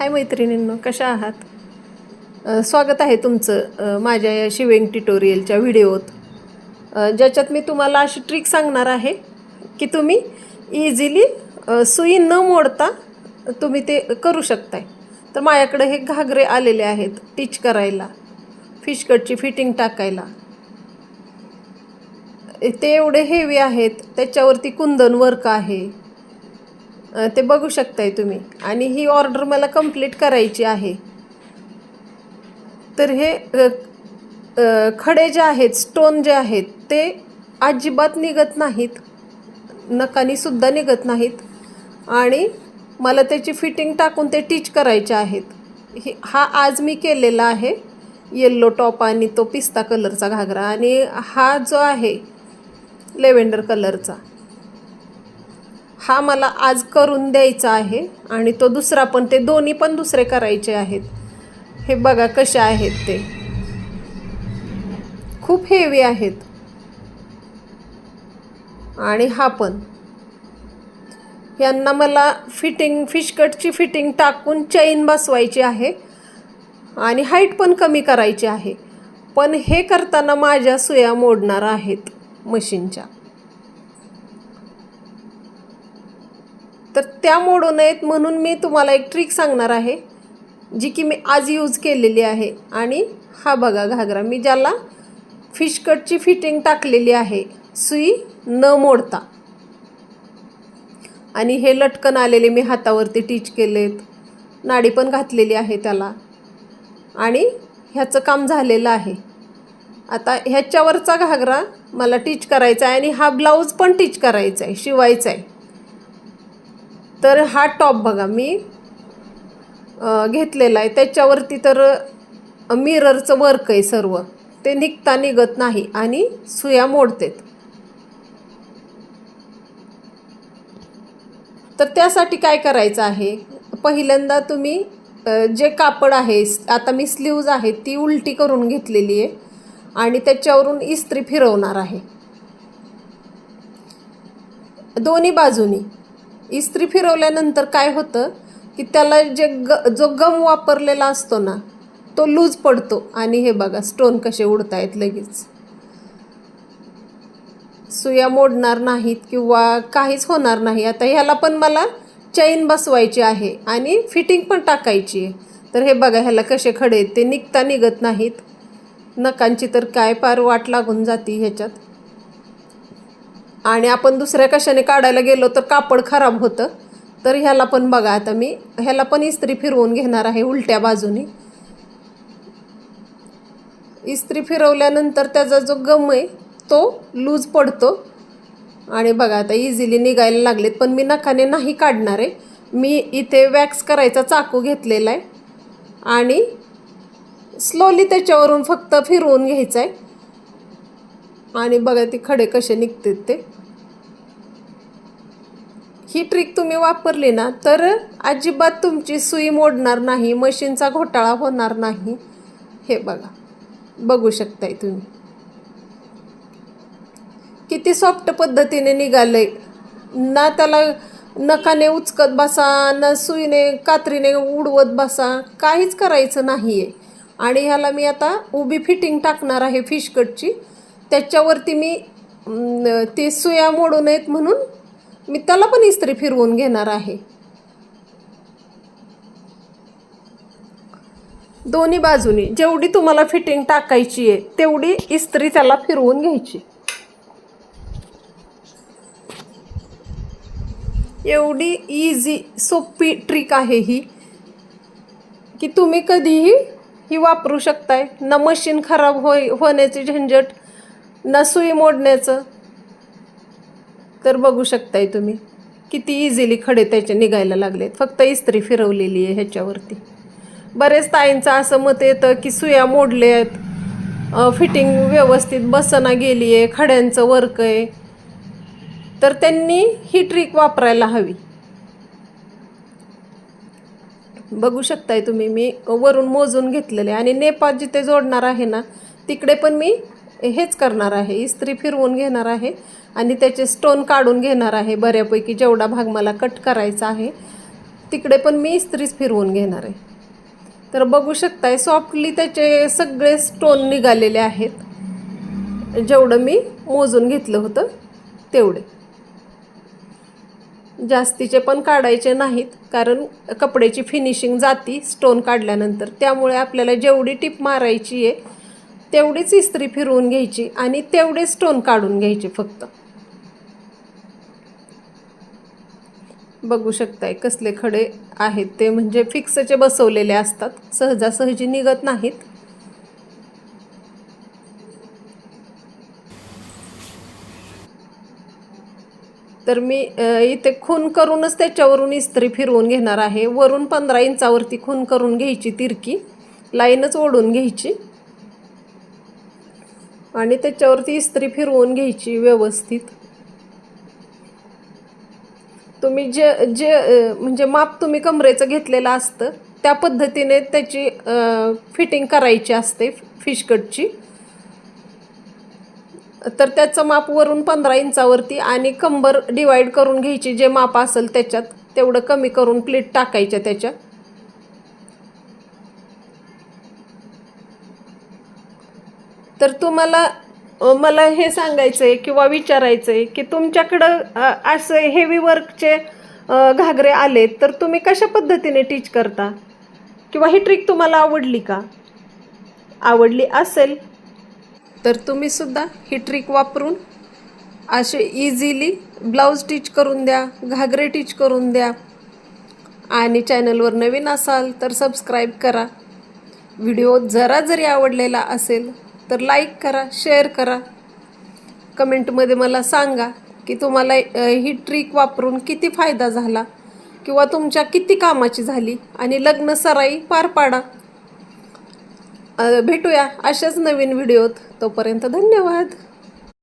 हाय मैत्रिणींनो कशा आहात? स्वागत आहे तुमचं माझ्या या शिवेंग ट्युटोरियलच्या व्हिडिओत. ज्याच्यात मी तुम्हाला अशी ट्रिक सांगणार आहे की तुम्ही इझिली सुई न मोडता तुम्ही ते करू शकताय. तर माझ्याकडे हे घागरे आलेले आहेत टिच करायला फिशकटची फिटिंग टाकायला. ते एवढे हेवी आहेत त्याच्यावरती कुंदन वर्क आहे. ते बघू शकताय तुम्ही. आणि ही ऑर्डर मला कंप्लीट करायची आहे. तर हे खडे जे आहेत स्टोन जे आहेत ते अजिबात निघत नाहीत. नकानीसुद्धा निघत नाहीत. आणि मला त्याची फिटिंग टाकून ते टीच करायचे आहेत. हे हा आज मी केलेला आहे. येल्लो टॉप आणि तो पिस्ता कलरचा घागरा. आणि हा जो आहे लेव्हेंडर कलरचा हा मला आज करून द्यायचा आहे आणि तो दुसरा पण ते दोन्ही पण दुसरे करायचे आहेत. हे बघा कसे आहेत ते. खूप हेवी आहेत. आणि हा पण. यांना मला फिटिंग फिशकटची फिटिंग टाकून चैन बसवायची आहे आणि हाईट पण कमी करायची आहे. पण हे करताना माझ्या सुया मोडणार आहेत मशीनच्या तर त्या मोडू नयेत म्हणून मी तुम्हाला एक ट्रिक सांगणार आहे जी की मी आज यूज केलेली आहे. आणि हा बघा घागरा मी ज्याला फिशकटची फिटिंग टाकलेली आहे सुई न मोडता. आणि हे लटकन आलेले मी हातावरती टीच केलेत. नाडी पण घातलेली आहे त्याला. आणि ह्याचं काम झालेलं आहे. आता ह्याच्यावरचा घागरा मला टीच करायचा आहे आणि हा ब्लाऊज पण टीच करायचा आहे शिवायचा आहे. तर हा टॉप बघा मी घेतलेला आहे. त्याच्यावरती तर मिररचं वर्क आहे सर्व. ते निघता निघत नाही आणि सुया मोडतेत. तर त्यासाठी काय करायचं आहे? पहिल्यांदा तुम्ही जे कापड आहे आता मी स्लीव्ज आहे ती उलटी करून घेतलेली आहे आणि त्याच्यावरून इस्त्री फिरवणार आहे. दोन्ही बाजूनी. इस्त्री फिरवल्यानंतर काय होतं की त्याला जे ग जो गम वापरलेला असतो ना तो लूज पडतो. आणि हे बघा स्टोन कसे उडतायत लगेच. सुया मोडणार नाहीत किंवा काहीच होणार नाही. आता ह्याला पण मला चैन बसवायची आहे आणि फिटिंग पण टाकायची आहे. तर हे बघा ह्याला कसे खडे ते निघता निघत नाहीत. नकांची तर काय पार वाट लागून जाते ह्याच्यात. आणि आपण दुसऱ्या कशाने काढायला गेलो तर कापड खराब होतं. तर ह्याला पण बघा आता मी ह्याला पण इस्त्री फिरवून घेणार आहे उलट्या बाजूने. इस्त्री फिरवल्यानंतर त्याचा जो गम आहे तो लूज पडतो. आणि बघा आता इझिली निघायला लागलेत पण मी नखाने नाही काढणार आहे. मी इथे वॅक्स करायचा चाकू घेतलेला आहे. आणि स्लोली त्याच्यावरून फक्त फिरवून घ्यायचं आहे. आणि बघा ते खडे कसे निघतात ते. ही ट्रिक तुम्ही वापरली ना तर अजिबात तुमची सुई मोडणार नाही मशीनचा घोटाळा होणार नाही. हे बघा बघू शकताय तुम्ही. किती सॉफ्ट पद्धतीने निघालंय. ना त्याला नकाने उचकत बसा ना सुईने कात्रीने उडवत बसा काहीच करायचं नाही आहे आणि ह्याला मी आता उभी फिटिंग टाकणार आहे फिशकटची त्याच्यावरती मी ती ते सुया मोडू नयेत म्हणून मी त्याला पण इस्त्री फिरवून घेणार आहे. दोन्ही बाजूनी जेवढी तुम्हाला फिटिंग टाकायची आहे तेवढी इस्त्री त्याला फिरवून घ्यायची. एवढी इझी सोपी ट्रिक आहे ही की तुम्ही कधीही ही वापरू शकताय. ना मशीन खराब होय होण्याची झंझट ना सुई मोडण्याचं. तर बघू शकताय तुम्ही. किती इझिली खडे त्याचे निघायला लागलेत. फक्त इस्त्री फिरवलेली आहे ह्याच्यावरती. बरेच ताईंचं असं मत येतं की सुया मोडले आहेत फिटिंग व्यवस्थित बसना गेली आहे खड्यांचं वर्क आहे तर त्यांनी ही ट्रिक वापरायला हवी. बघू शकताय तुम्ही मी वरून मोजून घेतलेले. आणि नेपाळ जिथे जोडणार आहे ना तिकडे पण मी हेच करणार आहे. इस्त्री फिरवून घेणार आहे. आणि त्याचे स्टोन काढून घेणार आहे. बऱ्यापैकी जेवढा भाग मला कट करायचा आहे तिकडे पण मी इस्त्रीच फिरवून घेणार आहे. तर बघू शकताय सॉफ्टली त्याचे सगळे स्टोन निघालेले आहेत. जेवढं मी मोजून घेतलं होतं तेवढे. जास्तीचे पण काढायचे नाहीत कारण कपड्याची फिनिशिंग जाती स्टोन काढल्यानंतर. त्यामुळे आपल्याला जेवढी टीप मारायची आहे तेवढीच इस्त्री फिरवून घ्यायची आणि तेवढे स्टोन काढून घ्यायचे फक्त. बघू शकताय कसले खडे आहेत ते म्हणजे फिक्सचे बसवलेले असतात सहजासहजी निघत नाहीत. तर मी इथे खून करूनच त्याच्यावरून इस्त्री फिरवून घेणार आहे. वरून पंधरा इंचावरती खून करून घ्यायची तिरकी लाईनच ओढून घ्यायची. आणि त्याच्यावरती इस्त्री फिरवून घ्यायची व्यवस्थित. तुम्ही जे जे म्हणजे माप तुम्ही कमरेचं घेतलेलं असतं त्या पद्धतीने त्याची फिटिंग करायची असते फिशकटची तर त्याचं माप वरून पंधरा इंचावरती आणि कंबर डिवाईड करून घ्यायची जे माप असेल त्याच्यात तेवढं कमी करून प्लेट टाकायच्या त्याच्या तर तुम्हाला मला हे सांगायचं आहे किंवा विचारायचं आहे की तुमच्याकडं असं हेवी वर्कचे घागरे आले तर तुम्ही कशा पद्धतीने टीच करता? किंवा ही ट्रिक तुम्हाला आवडली का? आवडली असेल तर तुम्ही सुद्धा ही ट्रिक वापरून असे इझिली ब्लाऊज टीच करून द्या घागरे टीच करून द्या. आणि चॅनलवर नवीन असाल तर सबस्क्राईब करा. व्हिडिओ जरा जरी आवडलेला असेल तर लाईक करा शेअर करा. कमेंटमध्ये मला सांगा की तुम्हाला ही ट्रिक वापरून किती फायदा झाला किंवा तुमच्या किती कामाची झाली आणि लग्न सराई पार पाडा. भेटूया अशाच नवीन व्हिडिओत तोपर्यंत धन्यवाद.